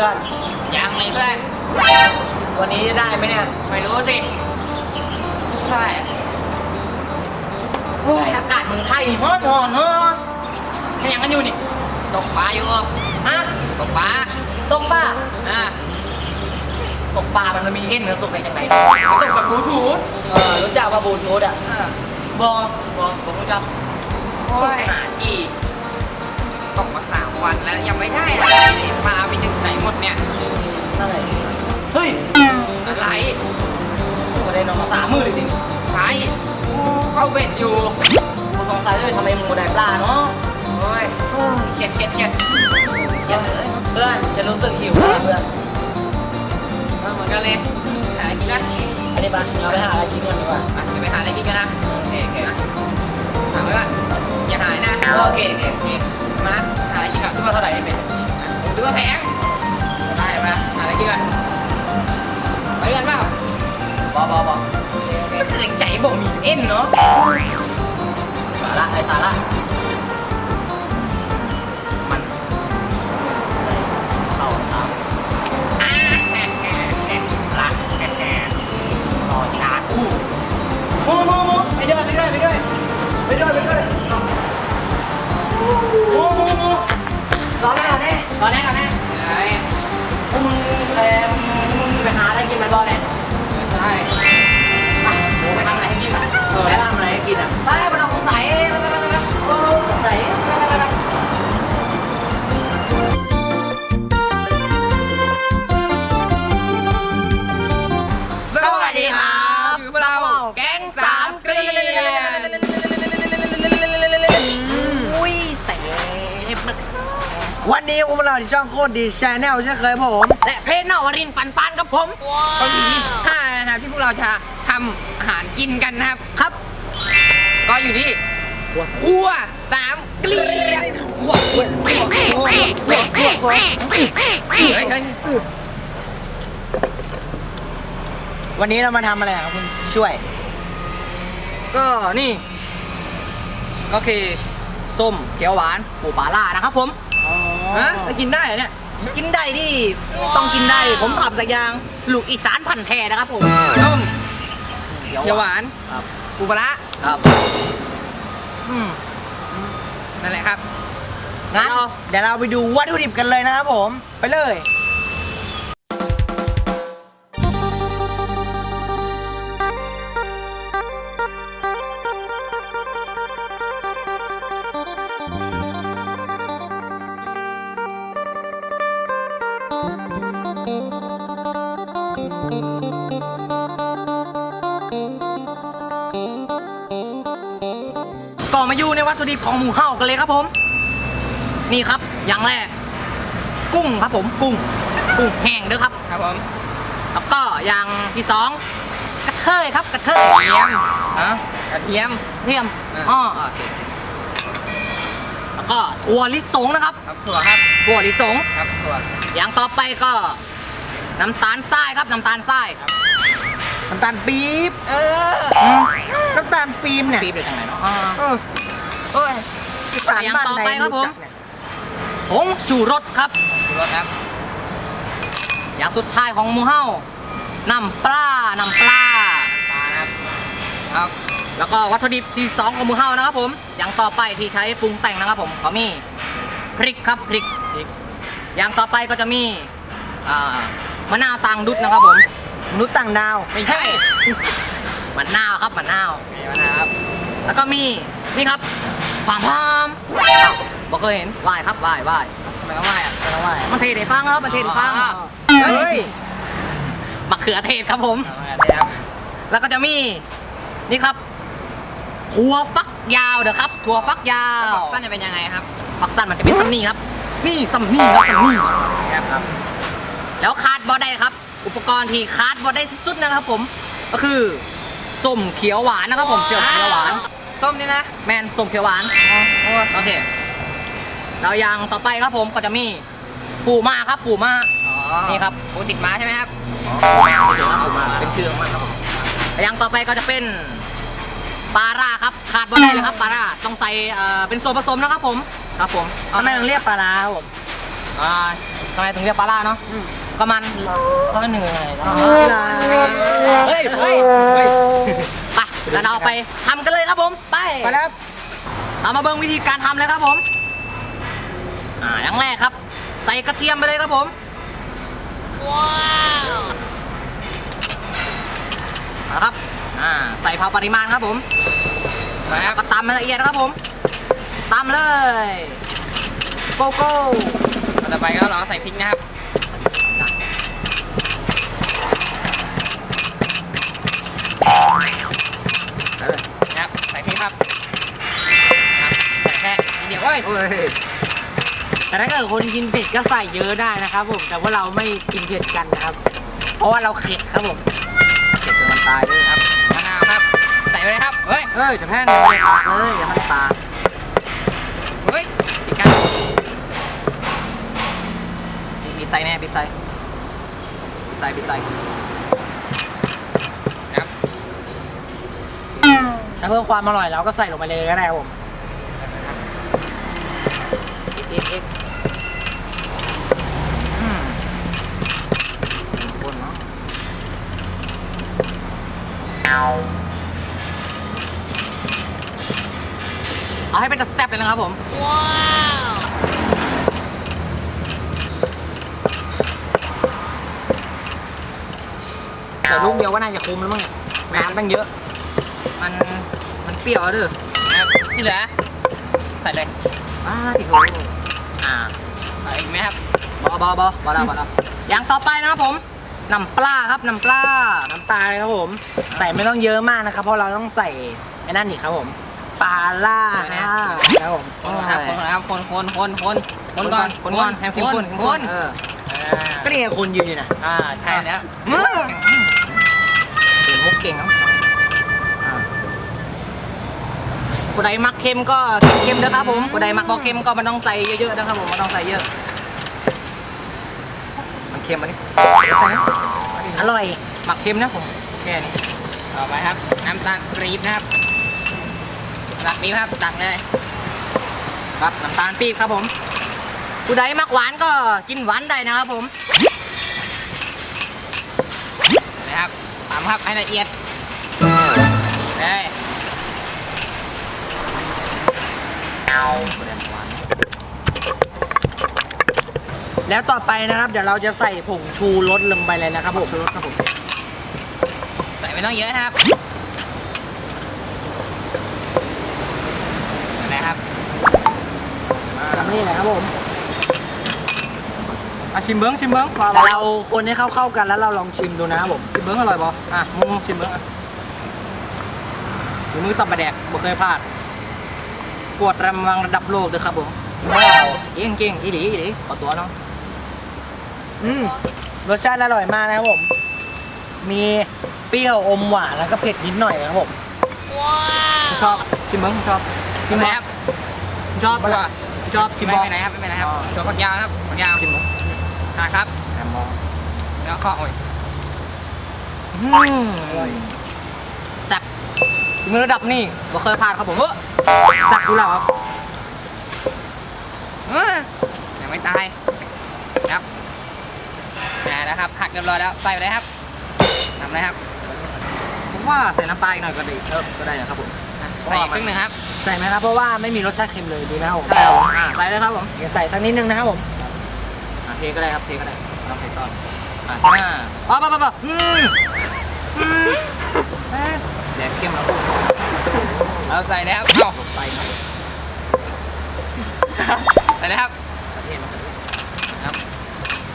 พื่อนยังเลยเพื่อน วันนี้จะได้ไหมเนี่ยไม่รู้สิใช่โอ้ยอากาศเมืองไทยฮ้อนฮ้อนฮ้อนมันยังกันอยู่นี่ตกปลาอยู่ฮะตกปลาตกป่าอ่าตกป่ามันมีเอ็นเหนือสุกในจังไรก็ตกกับบลูทูธเออรู้จักว่าบลูทูธอะอ่าบอกบอกผมรู้จักโอ้ยหาจีตกมาสาม วันแล้วยังไม่ได้อะไรเลยปลาไปถึงไหนหมดเนี่ยอะไรเฮ้ยอะไรประเด็นออกมาสามมือเลยดิใครเข้าเบ็ดอยู่กูสงสัยเลยทำไมหมูได้ปลาเนาะโอ้ยโอ้ยเครียดเครียดเครียดเครียดเลยเพื่อนจะรู้สึกหิวแล้วเพื่อนเหมือนกันเลยหาอะไรกินนะอันนี้ปะเราไปหาอะไรกินกันดีกว่าอะจะไปหาอะไรกินกันนะโอเคโอเคนะถามไว้ก่อนอย่าหายนะโอเคโอเคโอเคมาหา อะไรกินก่อนซื้อมาเท่าไหร่เนี่ยเป็ดผมซื้อมาแพงไปไปหาอะไรกินก่อนไปเรียนเปล่าบอบอบอไม่เคยใจบอกมีเอ็นเนาะสาระไอสาระมันเข้าสามอ่าแฮ่แฮ่แฮ่รักแฮ่แฮ่รอจากูมูมูมูไปด้วยไปด้วยไปด้วยไปด้วยไปด้วยมูมู ดีคุณวกเราที่ช่องโคตรดีชแนลเช่นเคยผม และเพจนอกรินฟันฟันครับผมวันนี้ถ้านะครับที่พวกเราจะทำอาหารกินกันนะครับ ครับ ก็อยู่ที่ครัวสามเกลียวครัวครัวครัวครัวครัวครัววันนี้เรามาทำอะไรครับคุณช่วย ก็นี่ ก็คือส้มเขียวหวานปูปลาล่านะครับผม ฮะจะกินได้เหรอเนี่ย กินได้ที่ต้องกินได้ ผมขับสักอย่างลูกอีสานพันธุ์แท้นะครับผมต้มเขียวหวานครับ ปูปลาร้าครับอืมนั่นแหละครับงั้นเดี๋ยวเราไปดูวัตถุดิบกันเลยนะครับผม ไปเลย ก่อนมาอยู่ในวัตถุดิบของหมูเห่ากันเลยครับผม นี่ครับอย่างแรก กุ้งครับผมกุ้งกุ้งแห้งเด้อครับ ครับผมแล้วก็อย่างที่สองกระเทยครับกระเทยกระเทียมฮะกระเทียมเทียมอ่าอ๋อแล้วก็ถั่วลิสงนะครับ ครับถั่วครับถั่วลิสงครับถั่วอย่างต่อไปก็ น้ำตาลทรายครับน้ำตาลทรายน้ำตาลปี๊บเอออืม น้ำตาลปี๊บเนี่ยปีบเลยจังไหนเนาะอ่าโอ้ยอย่างต่อไปครับผมผงชูรสครับชูรสครับ อย่างสุดท้ายของหมูเห่าน้ำปลาน้ำปลาปลานะครับครับ แล้วก็วัตถุดิบที่สองของหมูเห่านะครับผม อย่างต่อไปที่ใช้ปรุงแต่งนะครับผมก็มีพริกครับพริกพริก อย่างต่อไปก็จะมีอ่ามะนาวต่างดุดนะครับผม มนุษย์ต่างดาวไม่ใช่ มะนาวครับมะนาวนี่นะครับ แล้วก็มีนี่ครับผามพามอ้าวบ่เคยเห็นวายครับวายวายทำไมต้องไหว้อะไม่ต้องวายมันเทศได้ฟังครับมันเทศได้ฟังอ๋อเฮ้ยมะเขือเทศครับผมเอาไว้นะครับแล้วก็จะมีนี่ครับถั่วฟักยาวเด้อครับถั่วฟักยาวสั้นจะเป็นยังไงครับฟักสั้นมันจะเป็นซัมนี่ครับ นี่ซัมนี่ครับซัมนี่ครับแล้วคาดบอได้ครับ อุปกรณ์ที่คาดบอได้ที่สุดนะครับผมก็คือ ส้มเขียวหวานนะครับผมเขียวเขียวหวาน ส้มนี่นะแมนส้มเขียวหวานโอ้ยโอเคแล้วอย่างต่อไปครับผมก็จะมีปูมาครับปูมาอ๋อนี่ครับปูติดม้าใช่ไหมครับเป็นชื่อของมันครับผมอย่างต่อไปก็จะเป็นปลาร่าครับขาดบ่ได้เลยครับปลาร่าต้องใส่เอ่อเป็นส่วนผสมนะครับผมครับผมทำไมต้องเรียกปลาร่าครับผมอ่าทำไมถึงเรียกปลาล่าเนาะ ก็มันก็เหนื่อยเนาะเฮ้ยเฮ้ยเฮ้ยไปแล้วเราไปทำกันเลยครับผมไปไปแล้วครับเรามาเบิ่งวิธีการทำเลยครับผม อ่าอย่างแรกครับ ใส่กระเทียมไปเลยครับผม ว้าวนะครับ อ่า ใส่พอปริมาณครับผมไปครับก็ตำให้ละเอียดนะครับผมตำเลย โกโก้ต่อไปก็เราใส่พริกนะครับนะครับ เดียวเว้ยโอ้ยแต่ถ้าเกิดคนกินเผ็ดก็ใส่เยอะได้นะครับผม แต่ว่าเราไม่กินเผ็ดกันนะครับ เพราะว่าเราเข็ดครับผม เก็บจนมันตายด้วยครับมะนาวครับ ใส่ไปเลยครับ เฮ้ยเอ้ยจะแพ้งเลยปากเลยอย่าให้ตาเฮ้ยติดกันปิดใส่แน่ปิดใส่ปิดใส่ปิดใส่นะครับถ้าเพื่อความอร่อยเราก็ใส่ลงไปเลยก็ได้ครับผม อีกอีกอีกอืมคนเนาะเอาให้เป็นจะแซ่บเลยนะครับผมแต่ลูกเดียวก็น่าจะคุ้มแล้วมั้งเนี่ยน้ำตั้งเยอะ มันมันเปรี้ยวอะเด้อนะครับที่เหลือใส่เลย อ้าติดโหอ่าใส่อีกไหมครับบอบอบอบอแล้วบอแล้วอย่างต่อไปนะครับผมน้ำปลาครับน้ำปลาน้ำปลาครับผม ใส่ไม่ต้องเยอะมากนะครับ เพราะเราต้องใส่ไอ้นั่นอีกครับผมปลาล่าครับผมคนก่อนครับคนก่อนครับคนคนคนคนคนก่อนคนก่อนให้เข้มข้นเข้มคข้นนเออก็นี่ไงคนยืนอยู่นะอ่าใช่แล้วอืมเก่งมุกเก่งครับ ผู้ใดมักเค็มก็เค็มๆนะครับผมผู้ใดมักบ่เค็มก็มันต้องใส่เยอะๆนะครับผมมันต้องใส่เยอะ มันเค็มอันนี้อร่อยหมักเค็มนะผมแค่นี้ต่อไปครับ น้ำตาลปรี๊บนะครับตักนี้ครับตักเลย ครับน้ำตาลปี๊บครับผมผู้ใดมักหวานก็กินหวานได้นะครับผมนะครับตามครับให้ละเอียดเลย แล้วต่อไปนะครับ เดี๋ยวเราจะใส่ผงชูรสลงไปเลยนะครับผมชูรสครับผมใส่ไม่ต้องเยอะนะครับนะครับแบบนี้แหละครับผมอะชิมเบิ้งชิมเบิ้งว่าแต่เราคนให้เข้าๆกันแล้วเราลองชิมดูนะครับผมชิมเบิ้งอร่อยบ่อะมึงชิมเบิ้งอะฝีมือตับปลาแดกบ่เคยพลาด กวดรางวัลระดับโลกเลยครับผมว้าวเก่งเก่งอีหลีอีหลีขอตัวเนาะอืมรสชาติอร่อยมากนะครับผม มีเปรี้ยวอมหวานแล้วก็เผ็ดนิดหน่อยนะครับผมผมชอบชิมเบิ้งผมชอบชิมไหมครับผมชอบตัวผมชอบชิมไม่บอไปไหนครับไม่ไปไหนครับอ๋อตัวฝักยาวนะครับฝักยาวชิมเบิ้งอ่าครับแฮมมองแล้วข้อโอ้ยอืมแซ่บฝี มือระดับนี่บ่เคยพลาดครับผมเออแซ่บดูแล้วครับเออยังไม่ตายครับอ่าแล้วครับหักเรียบร้อยแล้วใส่ไปเลยครับทำเลยครับ ผมว่าใส่น้ำปลาอีกหน่อยก็ดีเออก็ได้นะครับผมอะใส่อีกครึ่งหนึ่งครับ ใส่ไหมครับเพราะว่าไม่มีรสชาติเค็มเลยดีนะครับผมใช่ครับผมอะใส่เลยครับผมเดี๋ยวใส่สักนิดนึงนะครับผมอะเทก็ได้ครับเทก็ได้เราเทซอสอะอ่าป๊าป๊าป๊าป๊าอืมอืมเอ๊ะ แดกเข้มแล้วเราใส่เลยครับเอาไปหน่อยใส่เลยครับประเทศเราครับ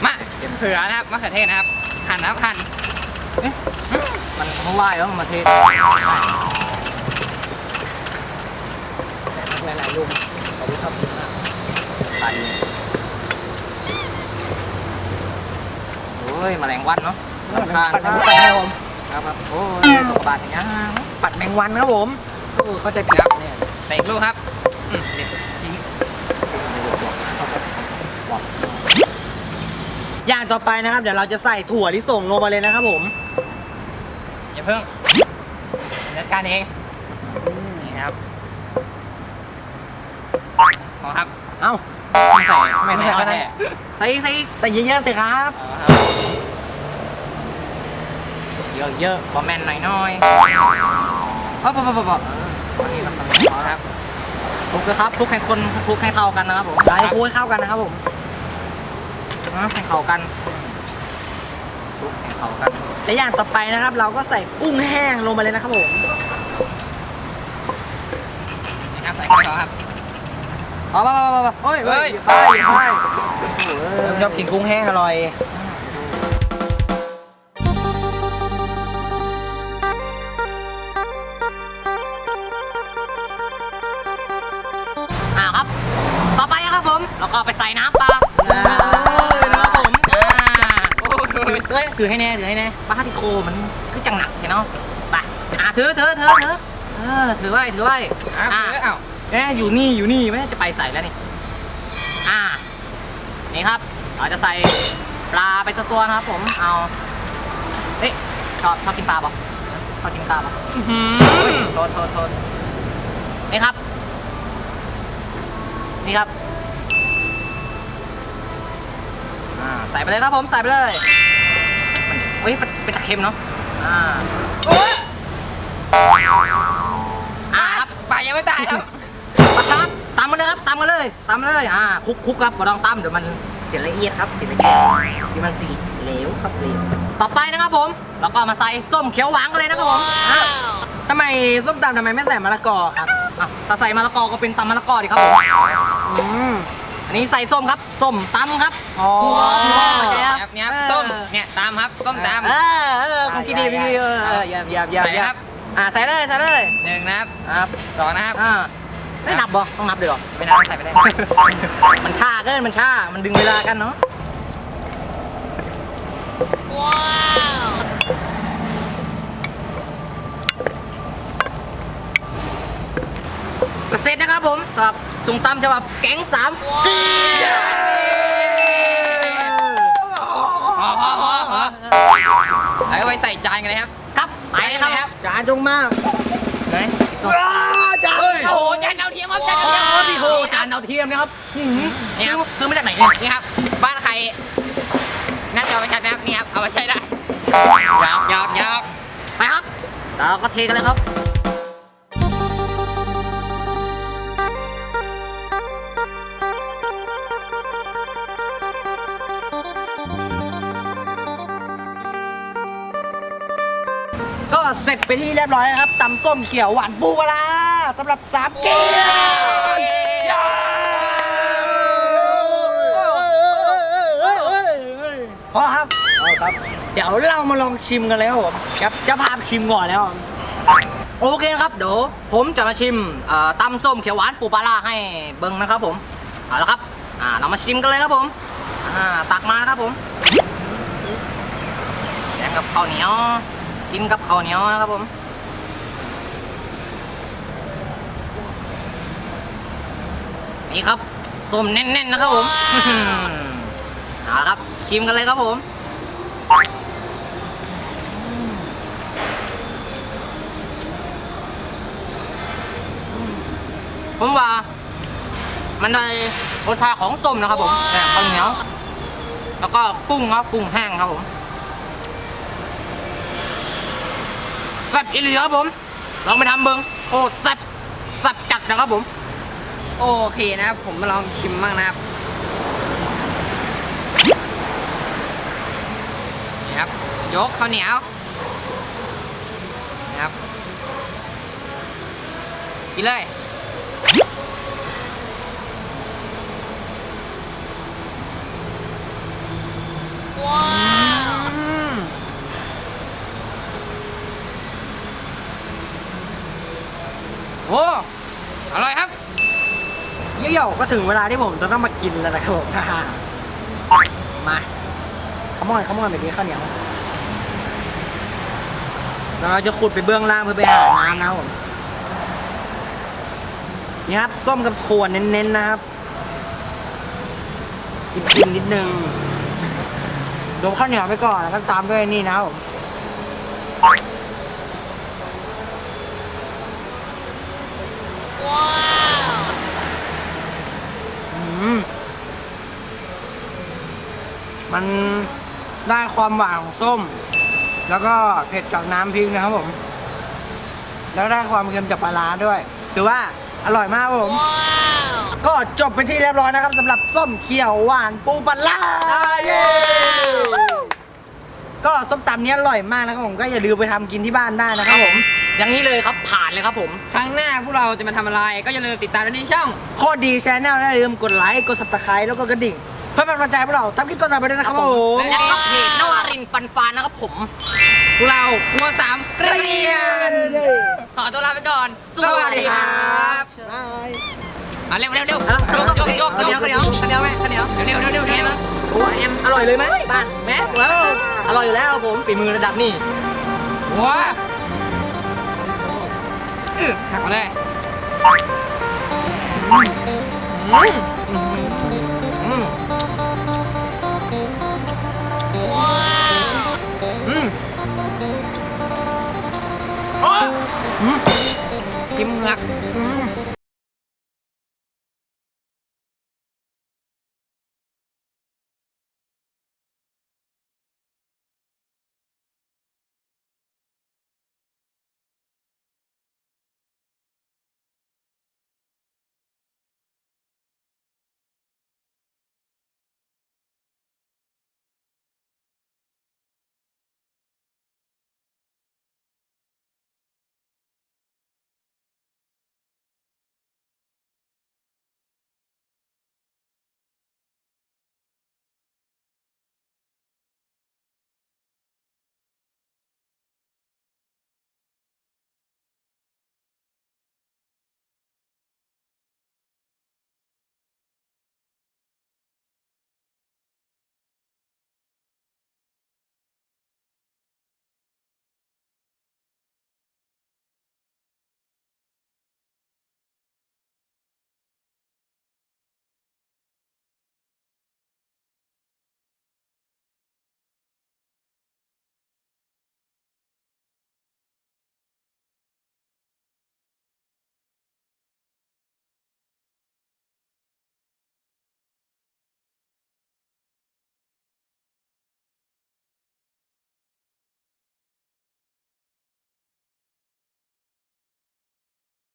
มะเขือนะครับมะเขือเทศนะครับ หั่นนะครับหั่นมันเขาไหว้แล้วมาเทศหลายๆลูกขอบคุณครับใส่โอ้ยแมลงวันเนาะปัดรำคาญแมงวันนะครับผม ครับครับโอ้ยตกบาทอย่างนี้ปัดแมงวันครับผมเออเข้าใจผิดครับเนี่ยใส่อีกลูกครับอืมเด็ดทิ้งอย่างต่อไปนะครับ เดี๋ยวเราจะใส่ถั่วที่ส่งลงไปเลยนะครับผมอย่าเพิ่งจัดการเองนี่ครับพอครับเอ้าไม่ใส่ไม่ใส่ก็ได้ใส่อีกใส่อีกใส่เยอะๆสิครับ เยอะเยอะๆพอแมนหน่อยหน่อยๆเอาปะปะปะปะเอออันนี้เราทำพอครับคลุกเลยครับคลุกให้คนคลุกให้เข้ากันนะครับผมใส่คูให้เข้ากันนะครับผมอะให้เข้ากันคลุกให้เข้ากันและอย่างต่อไปนะครับ เราก็ใส่กุ้งแห้งลงไปเลยนะครับผมนะครับใส่ข้าวครับเอาปะปะปะปะเฮ้ยเฮ้เฮ้ยยไปไปชอบกินกุ้งแห้งอร่อย ยเฮ้ยถือให้แน่ถือให้แน่ปลาที่โคมันคือจังหนักใช่เนาะไปอ่าถือถือถือถือเออถือไว้ถือไว้อ้าวอ่าอ้าวเอ๊ะอยู่นี่อยู่นี่ไม่น่าจะไปใส่แล้วนี่อ่านี่ครับเราจะใส่ปลาไปตัวตัวๆนะครับ ผมเอาเอ๊ะชอบชอบกินปลาปะชอบกินปลาปะอื้อหือโทษโทษโทษนี่ครับ นี่ครับอ่าใส่ไปเลยครับผมใส่ไปเลยมัน เฮ้ยเป็นเป็นตะเค็มเนาะอ่าโอ้ยอ่าครับปลายังไม่ตายครับปะครับตามมาเลยครับตามมาเลยตามมาเลยอ่าคลุกคลุกครับบ่ต้องตามเดี๋ยวมันเสียละเอียดครับเสียละเอียดที่มันสีเหลวครับเหลวต่อไปนะครับผมแล้วก็มาใส่ส้มเขียวหวานกันเลยนะครับผมอ่าทำไมส้มตำทำไมไม่ใส่มะละกอครับอะถ้าใส่มะละกอก็เป็นตำมะละกอดีครับผมอืม อันนี้ใส่ส้มครับส้มตำครับอ๋อเข้าใจครับเนี่ยเนี่ยส้มเนี่ยตามครับส้มตามเออเออคุณคิดดีพี่ดีเออเอออย่าอย่าอย่าใส่อย่าครับอ่าใส่เลยใส่เลยหนึ่งนะครับครับสองนะครับอ่าไม่นับบ่ต้องนับด้วยเหรอไม่นับใส่ไปได้มันช้าเกินมันช้ามันดึงเวลากันเนาะก็เสร็จนะครับ ผมสำหรับสุ่มตำฉบับแก๊งสามเกียวพอพอพอพอแล้วก็ไปใส่จานกันเลยครับ ครับไปเลยครับจานจงมากไหนจานเฮ้ยโอ้โหจานดาวเทียมครับจานดาวเทียมพี่โหจานดาวเทียมนะครับนี่ครับซื้อมาจากไหนเนี่ยนี่ครับ บ้านใครน่าจะเอาไปใช้นะครับนี่ครับเอาไปใช้ได้ยอกยอกยอกไปครับเราก็เทกันเลยครับ เสร็จไปที่เรียบร้อยแล้วครับตำส้มเขียวหวานปูปลาร้าสำหรับสามเกลียวพอครับ เอาครับ เดี๋ยวเรามาลองชิมกันเลยครับผมจะจะพาไปชิมก่อนแล้ว โอเคนะครับเดี๋ยวผมจะมาชิมเอ่อตำส้มเขียวหวานปูปลาร้าให้เบิ้งนะครับผม เอาละครับ อ่าเรามาชิมกันเลยครับผม อ่าตักมานะครับผมแกงกับข้าวเหนียว กินกับข้าวเหนียวนะครับผมนี่ครับส้มแน่นๆนะครับผมอื้อหือเอาละครับชิมกันเลยครับผมผมว่า มันได้รสชาติของส้มนะครับผมแต่ข้าวเหนียว แล้วก็กุ้งครับกุ้งแห้งครับผม แซ่บอีลีครับผม ลองไปทำเบิ้งโอ้แซ่บแซ่บจัดนะครับผม โอเคนะครับผมมาลองชิมบ้างนะครับนี่ครับยกข้าวเหนียวนี่ครับกินเลย โอ้อร่อยครับ เยี่ยวๆก็ถึงเวลาที่ผมจะต้องมากินแล้วนะครับผมาๆมาขมอนขมอนแบบนี้ข้าวเหนียวเราจะขุดไปเบื้องล่างเพื่อไปหาน้ำนะครับผมนี่ครับส้มกับถั่วเน้นๆนะครับกินกินนิดนึงดมข้าวเหนียวไปก่อนแล้วก็ตามด้วยนี่นะครับผม มันได้ความหวานของส้ม แล้วก็เผ็ดจากน้ำพริกนะครับผม แล้วได้ความเค็มจากปลาร้าด้วย ถือว่าอร่อยมากครับผม ก็จบไปที่เรียบร้อยนะครับสำหรับส้มเขียวหวานปูปลาร้าเย้ ก็ส้มตำเนี้ยอร่อยมากนะครับผมก็อย่าลืมไปทำกินที่บ้านได้นะครับผม อย่างนี้เลยครับผ่านเลยครับผม ครั้งหน้าพวกเราจะมาทำอะไรก็อย่าลืมติดตามด้วยที่ช่อง โคตรดีแชนแนลอย่าลืมกดไลค์ กด subscribe แล้วก็กระดิ่ง เพื่อเป็นกำลังใจพวกเราทำคลิปต่อไปด้วยนะครับผมแล้วก็เพจนวารินทร์ฟันฟานนะครับผมพวกเราครัวสามเกลียนขอตัวลาไปก่อน สวัสดีครับมาเร็วเร็วเร็วอะยกยกยกข้าวเหนียวเหนียวข้าวเหนียวไหมข้าวเหนียวเร็วเร็วเร็วเร็วเร็วโอ้แอมอร่อยเลยไหมบ้านแม็กแล้วอร่อยอยู่แล้วผมฝีมือระดับนี้ว้าเออหักเลยอืม โอ้กินเหงือกอืม